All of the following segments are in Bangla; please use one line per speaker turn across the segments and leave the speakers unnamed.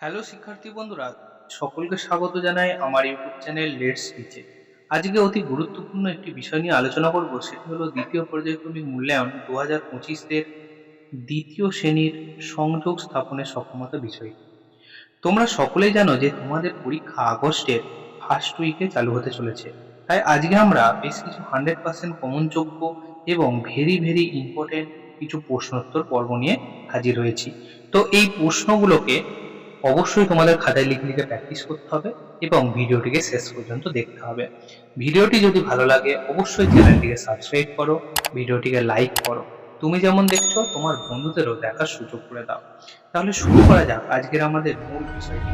হ্যালো শিক্ষার্থী বন্ধুরা, সকলকে স্বাগত জানাই আমার ইউটিউব চ্যানেল লেটস স্পিচে আজকে অতি গুরুত্বপূর্ণ একটি বিষয় নিয়ে আলোচনা করব, সেটি হলো দ্বিতীয় পর্যায়ক্রমিক মূল্যায়ন দু হাজার পঁচিশের দ্বিতীয় শ্রেণির সংযোগ স্থাপনের সক্ষমতা বিষয়। তোমরা সকলেই জানো যে তোমাদের পরীক্ষা আগস্টের ফার্স্ট উইকে চালু হতে চলেছে। তাই আজকে আমরা বেশ কিছু হান্ড্রেড পার্সেন্ট কমনযোগ্য এবং ভেরি ভেরি ইম্পর্টেন্ট কিছু প্রশ্নোত্তর পর্ব নিয়ে হাজির হয়েছি। তো এই প্রশ্নগুলোকে অবশ্যই তোমাদের খাতায় লিখে লিখে প্র্যাকটিস করতে হবে এবং ভিডিওটিকে শেষ পর্যন্ত দেখতে হবে। ভিডিওটি যদি ভালো লাগে, অবশ্যই চ্যানেলটিকে সাবস্ক্রাইব করো, ভিডিওটিকে লাইক করো। তুমি যেমন দেখছ, তোমার বন্ধুদেরও দেখার সুযোগ করে দাও। তাহলে শুরু করা যাক আজকের আমাদের মূল বিষয়টি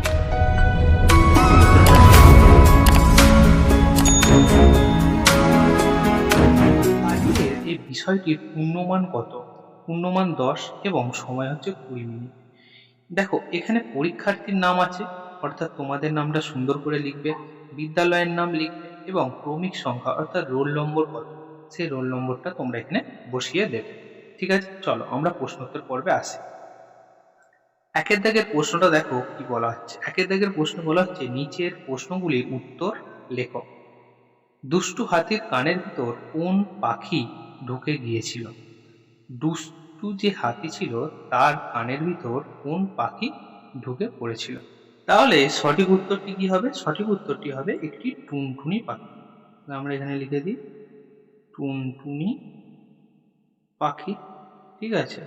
আজকের এই বিষয়টির পূর্ণমান কত? পূর্ণমান দশ এবং সময় হচ্ছে কুড়ি মিনিট। দেখো, এখানে পরীক্ষার্থীর নাম আছে, অর্থাৎ তোমাদের নামটা সুন্দর করে লিখবে, বিদ্যালয়ের নাম লিখবে এবং ক্রমিক সংখ্যা, অর্থাৎ রোল নম্বর কত? সেই রোল নম্বরটা তোমরা এখানে বসিয়ে দেবে। ঠিক আছে? চলো, আমরা প্রশ্নোত্তর পর্বে আসি। একের দাগের প্রশ্নটা দেখো কি বলা হচ্ছে। একের দাগের প্রশ্ন বলা হচ্ছে, নিচের প্রশ্নগুলির উত্তর লেখো। দুষ্টু হাতির কানের ভিতর কোন পাখি ঢুকে গিয়েছিল? দুষ্টু যে হাতি ছিল, তার কানের ভিতর কোন পাখি ঢুকে পড়েছিল? তাহলে সঠিক উত্তরটি কি হবে? সঠিক উত্তরটি হবে একটি টুনটুনি পাখি। আমরা এখানে লিখে দিই, টুনটুনি পাখি। ঠিক আছে?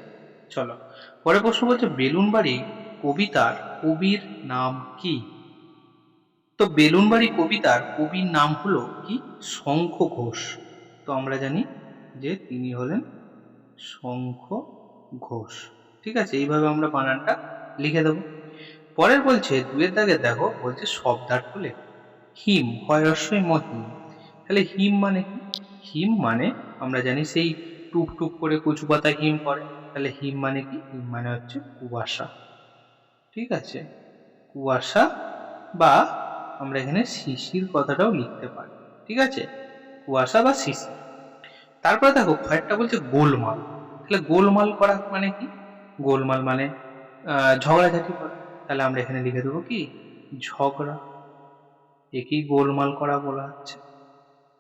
চলো। পরে প্রশ্ন বলছে, বেলুনবাড়ি কবিতার কবির নাম কি? তো বেলুনবাড়ি কবিতার কবির নাম হলো কি? শঙ্খ ঘোষ। তো আমরা জানি যে তিনি হলেন শঙ্খ ঘোষ। ঠিক আছে, এইভাবে আমরা বানানটা লিখে দেবো। পরের বলছে, দুয়ের দাগে দেখো, বলছে শব্দার্থ লেখো। হিম, হয় মহিম। তাহলে হিম মানে কি? হিম মানে আমরা জানি সেই টুক টুক করে কচু পাতা হিম পড়ে তাহলে হিম মানে কি? হিম মানে হচ্ছে কুয়াশা। ঠিক আছে, কুয়াশা বা আমরা এখানে শিশির কথাটাও লিখতে পারি। ঠিক আছে, কুয়াশা বা শিশির। তারপরে দেখো কয়েকটা বলছে গোলমাল। তাহলে গোলমাল করা মানে কি? গোলমাল মানে ঝগড়াঝাটি করা। তাহলে আমরা এখানে লিখে দেবো কি? ঝগড়া। একেই গোলমাল করা বলা হচ্ছে।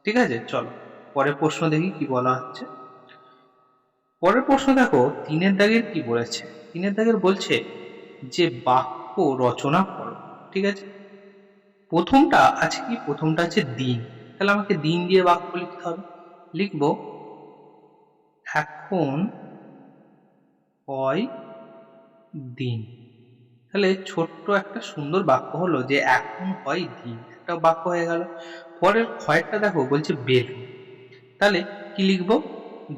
ঠিক আছে? চলো, পরের প্রশ্ন দেখি কি বলা হচ্ছে। পরের প্রশ্ন দেখো, তিনের দাগের কি বলেছে? তিনের দাগের বলছে যে বাক্য রচনা করো। ঠিক আছে? প্রথমটা আছে কি? প্রথমটা আছে দিন। তাহলে আমাকে দিন দিয়ে বাক্য লিখতে হবে। লিখব এখন হয় দিন। তাহলে ছোট্ট একটা সুন্দর বাক্য হলো যে এখন হয় দিন। একটা বাক্য হয়ে গেল। পরের কয়েকটা দেখো, বলছে বেলুন। তাহলে কি লিখব?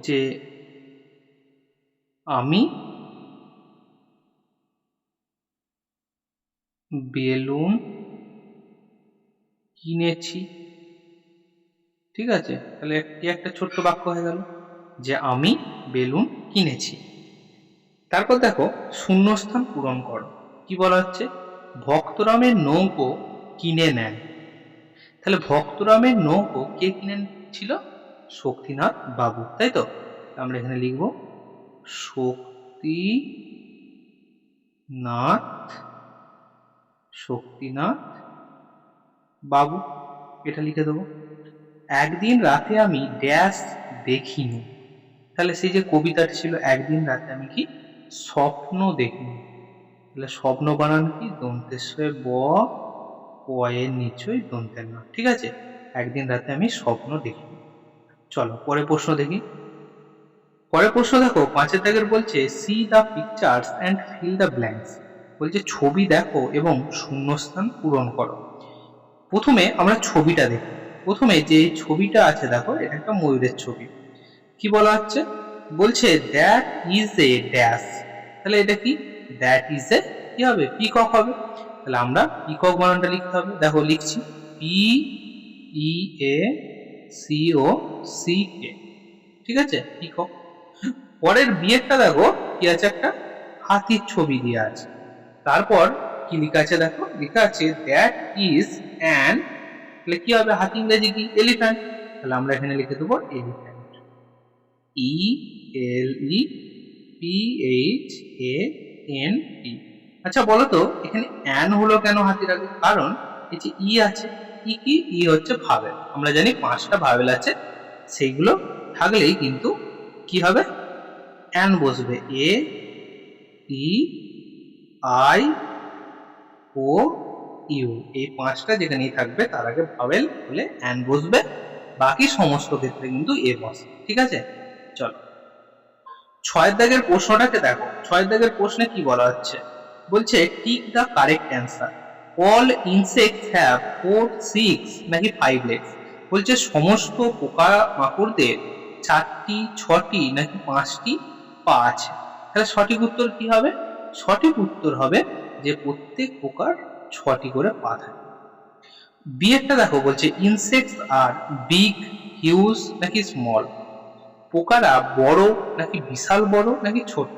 যে আমি বেলুন কিনেছি। ঠিক আছে? তাহলে কি একটা ছোট্ট বাক্য হয়ে গেল? যে আমি বেলুন কিনেছি। তারপর দেখো, শূন্যস্থান পূরণ করো। কি বলা হচ্ছে? ভক্তরামের নৌকো কিনে নেন। তাহলে ভক্তরামের নৌকো কে কিনে ছিল শক্তিনাথ বাবু, তাই তো? আমরা এখানে লিখব, শক্তিনাথ শক্তিনাথ বাবু, এটা লিখে দেবো। একদিন রাতে আমি ড্যাশ দেখিনি। তাহলে সেই যে কবিতাটি ছিল, একদিন রাতে আমি কি স্বপ্ন দেখিনি? তাহলে স্বপ্ন বানান কি? দন্তেশ্বরে ব পয়ের নিচই দন্তের না। ঠিক আছে? একদিন রাতে আমি স্বপ্ন দেখি চলো পরে প্রশ্ন দেখি। পরে প্রশ্ন দেখো, পাঁচের দাগের বলছে see the pictures and fill the blanks বলছে, ছবি দেখো এবং শূন্যস্থান পূরণ করো। প্রথমে আমরা ছবিটা দেখি। প্রথমে যে ছবিটা আছে, দেখো, এটা একটা ময়ূরের ছবি। কি বলা হচ্ছে? বলছে দ্যাট ইজ এ ড্যাশ তাহলে এটা কি? দ্যাট ইজ এ কি হবে? পিকক হবে। তাহলে আমরা পিকক বানানটা লিখতে হবে। দেখো, লিখছি। P E A C O C K ঠিক আছে? পিকক পরের বিয়েরটা, দেখো, কি আছে একটা? হাতির ছবি দিয়ে আছে। তারপর কি লেখা আছে, দেখো? লেখা আছে দ্যাট ইজ অ্যান তাহলে কি হবে? হাতি ইংরেজি কি? এলিফ্যান্ট তাহলে আমরা এখানে লিখে দেবো elephant E L E P H A N T আচ্ছা বলো তো, এখানে অ্যান হলো কেন হাতির আগে? কারণ এই যে ই আছে ই কি? ই হচ্ছে ভাবেল। আমরা জানি পাঁচটা ভাবেল আছে, সেইগুলো থাকলেই কিন্তু কি হবে? অ্যান বসবে। এ ই আই ও ইউ, এই পাঁচটা যেখানেই থাকবে, তার আগে ভাবেল হলে অ্যান বসবে। বাকি সমস্ত ক্ষেত্রে কিন্তু এ বসে, ঠিক আছে? চলো। ছয়ের দাগের প্রশ্নটাকে দেখো। ছয়ের দাগের প্রশ্নে কি বলা হচ্ছে? বলছে tick the correct answer all insects have four six নাকি ফাইভ লেগস বলছে, সমস্ত পোকা মাকড়দের চারটি, ছটি, নাকি পাঁচটি পা আছে? তাহলে সঠিক উত্তর কি হবে? সঠিক উত্তর হবে যে প্রত্যেক পোকার ছটি করে পা থাকে। বিয়েরটা দেখো বলছে ইনসেক্টস আর বিগ হিউজ নাকি স্মল পোকারা বড় নাকি বিশাল বড় নাকি ছোট?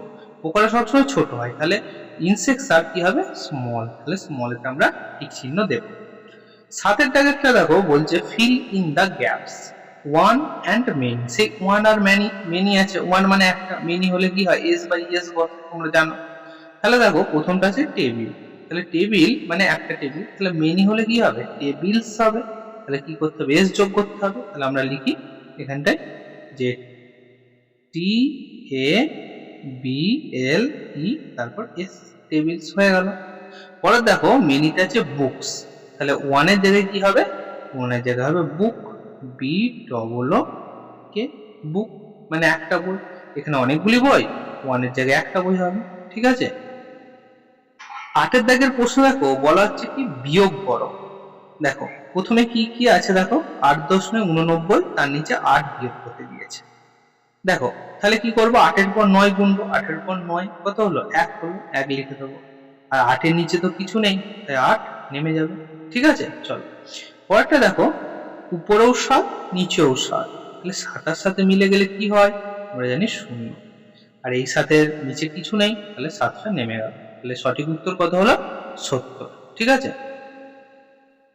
পোকারা সবসময় ছোট হয়, তাহলে ইনসেক্টস আর কি হবে? স্মল তাহলে স্মলেতে আমরা ঠিক চিহ্ন দেব। সাতের দাগেরটা দেখো বলছে fill in the gaps one and many সেই ওয়ান আর মেনি মেনি আছে ওয়ান মানে একটা মেনি হলে কি হয়? এস বাই এস বসে তোমরা জানো। তাহলে দেখো প্রথমটা আছে টেবিল তাহলে টেবিল মানে একটা টেবিল তাহলে মেনি হলে কি হবে? টেবিলস হবে। তাহলে কি করতে হবে? এস যোগ করতে হবে। তাহলে আমরা লিখি এখানটায় যে টি এ বি এল ই তারপর এস টেবিলস হয়ে গেল। পরে দেখো মেনিতে আছে বুকস তাহলে ওয়ানের জায়গায় কি হবে? ওয়ানের জায়গায় হবে বুক বি ডবল কে বুক মানে একটা বই। এখানে অনেকগুলি বই। ওয়ানের জায়গায় একটা বই হবে। ঠিক আছে? আটের দাগের প্রশ্ন দেখো, বলা হচ্ছে কি বিয়োগ করো দেখো, প্রথমে কি কি আছে দেখো? আট দশমিক উননব্বই, তার নিচে আট বিয়োগ করতে দিয়েছে। দেখো, তাহলে কি করব? আটের পর নয় গুনবো। আটের পর নয়, কত হলো? এক হলো এক লিখে দেবো। আর আটের নিচে তো কিছু নেই, তাই আট নেমে যাবে। ঠিক আছে? চলো। পরেরটা দেখো, উপরেও সাত, নিচেও সাত। তাহলে সাতার সাথে মিলে গেলে কি হয়? আমরা জানি শূন্য। আর এই সাতের নিচে কিছু নেই, তাহলে সাতটা নেমে গেল। তাহলে সঠিক উত্তর কত হলো? সত্তর। ঠিক আছে?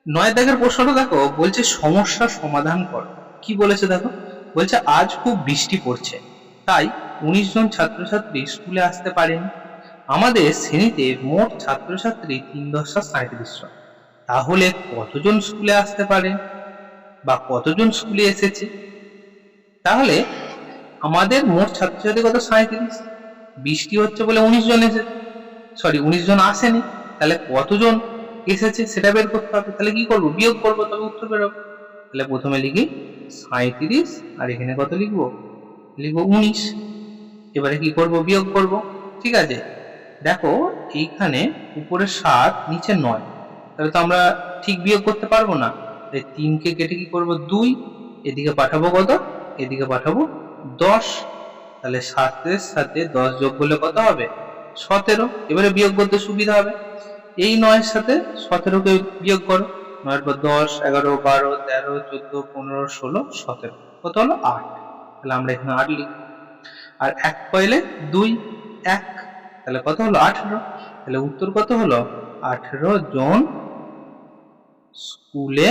নয় দাগের প্রশ্নটা দেখো, বলছে সমস্যার সমাধান করো। কি বলেছে দেখো? বলছে আজ খুব বৃষ্টি পড়ছে, তাই উনিশ জন ছাত্রছাত্রী স্কুলে আসতে পারেনি। আমাদের শ্রেণীতে মোট ছাত্রছাত্রী তিন দশটা সাঁত্রিশ জন। তাহলে কতজন স্কুলে আসতে পারে? বা কতজন স্কুলে এসেছে? তাহলে আমাদের মোট ছাত্রছাত্রী কত? সাঁত্রিশ বৃষ্টি হচ্ছে বলে উনিশ জন এসেছে সরি উনিশ জন আসেনি। তাহলে কতজন এসেছে সেটা বের করতে হবে। তাহলে কি করব? বিয়োগ করব, তবে উত্তর বেরোবে। তাহলে প্রথমে লিখি সাঁত্রিশ আর এখানে কত লিখব? লিখব উনিশ। এবারে কি করব? বিয়োগ করব। ঠিক আছে? দেখো, এইখানে উপরে সাত, নিচে নয়। তাহলে তো আমরা ঠিক বিয়োগ করতে পারব না। তাই তিনকে কেটে কি করব? দুই। এদিকে পাঠাবো কত? এদিকে পাঠাবো দশ। তাহলে সাতের সাথে দশ যোগ করলে কত হবে? সতেরো, এবারে বিয়োগ করতে সুবিধা হবে। এই নয়ের সাথে সতেরোকে বিয়োগ করো। নয়ের পর দশ, এগারো, বারো, তেরো, চোদ্দ, পনেরো, ষোলো, সতেরো। কত হলো? আট। তাহলে আমরা এখানে আট লিখি আর এক কয়েলে দুই, এক। তাহলে কত হলো? আঠেরো। তাহলে উত্তর কত হলো? আঠেরো জন স্কুলে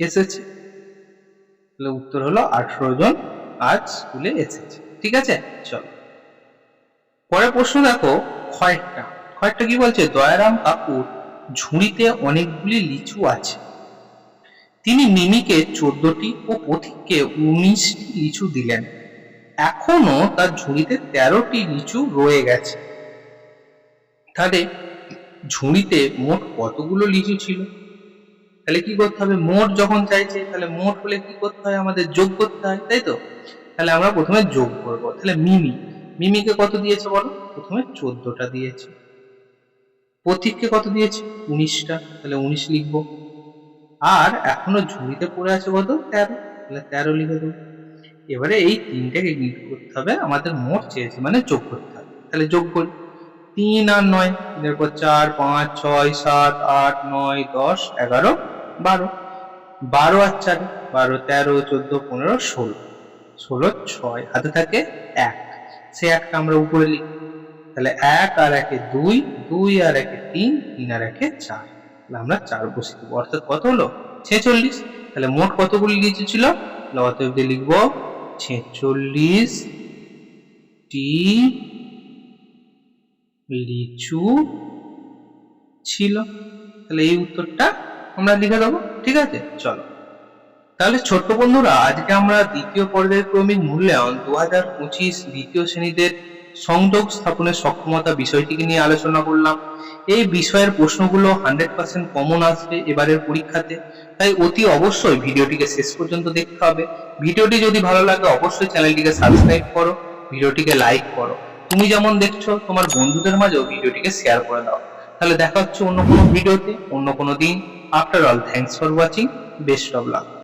এসেছে। তাহলে উত্তর হলো আঠেরো জন আজ স্কুলে এসেছে। ঠিক আছে? চলো। পরের প্রশ্ন দেখো, খয়েরটা। খয়েরটা কি বলছে? দয়ারাম কাকুর ঝুড়িতে অনেকগুলি লিচু আছে। তিনি মিমিকে চোদ্দটি ও পথিককে উনিশটি লিচু দিলেন। এখনও তার ঝুড়িতে তেরোটি লিচু রয়ে গেছে। তাহলে ঝুড়িতে মোট কতগুলো লিচু ছিল? তাহলে কি করতে হবে? মোট যখন চাইছে, তাহলে মোট হলে কি করতে হয়? আমাদের যোগ করতে হয়, তাই তো? তাহলে আমরা প্রথমে যোগ করব। তাহলে মিমি মিমিকে কত দিয়েছে বলো? প্রথমে চোদ্দটা দিয়েছে। পথিককে কত দিয়েছে? উনিশটা। তাহলে উনিশ লিখব। আর এখনও ঝুড়িতে পড়ে আছে কত? তেরো। তাহলে তেরো লিখে দেবো। এবারে এই তিনটাকে গিট করতে হবে। আমাদের মোট চেয়েছে মানে যোগ করতে হবে। তাহলে যোগ করি। তিন আর নয়। তিনের পর চার, পাঁচ, ছয়, সাত, আট, নয়, দশ, এগারো, বারো। বারো আর চার। বারো, তেরো, চোদ্দ, পনেরো, ষোলো। ষোলো, ছয়। হাতে থাকে এক। সে একটা আমরা উপরে লিখি। তাহলে এক আর একে দুই দুই আর একে তিন তিন আর একে চার। তাহলে আমরা চার বসে দেবো। অর্থাৎ কত হলো? ছেচল্লিশ। তাহলে মোট কতগুলি লিচু ছিল অতএব দিয়ে লিখব ছেচল্লিশ টি লিচু ছিল। তাহলে এই উত্তরটা আমরা লিখে দেবো। ঠিক আছে? চলো। তাহলে ছোট্ট বন্ধুরা, আজকে আমরা দ্বিতীয় পর্যায়ক্রমিক মূল্যায়ন দু হাজার পঁচিশ দ্বিতীয় শ্রেণীদের সংযোগ স্থাপনের সক্ষমতা বিষয়টিকে নিয়ে আলোচনা করলাম। এই বিষয়ের প্রশ্নগুলো হান্ড্রেড পার্সেন্ট কমন আসবে এবারের পরীক্ষাতে। তাই অতি অবশ্যই ভিডিওটিকে শেষ পর্যন্ত দেখতে হবে। ভিডিওটি যদি ভালো লাগে, অবশ্যই চ্যানেলটিকে সাবস্ক্রাইব করো, ভিডিওটিকে লাইক করো। তুমি যেমন দেখছ, তোমার বন্ধুদের মাঝেও ভিডিওটিকে শেয়ার করে দাও। তাহলে দেখা হচ্ছে অন্য কোনো ভিডিওতে, অন্য কোনো দিন। After all thanks for watching best of luck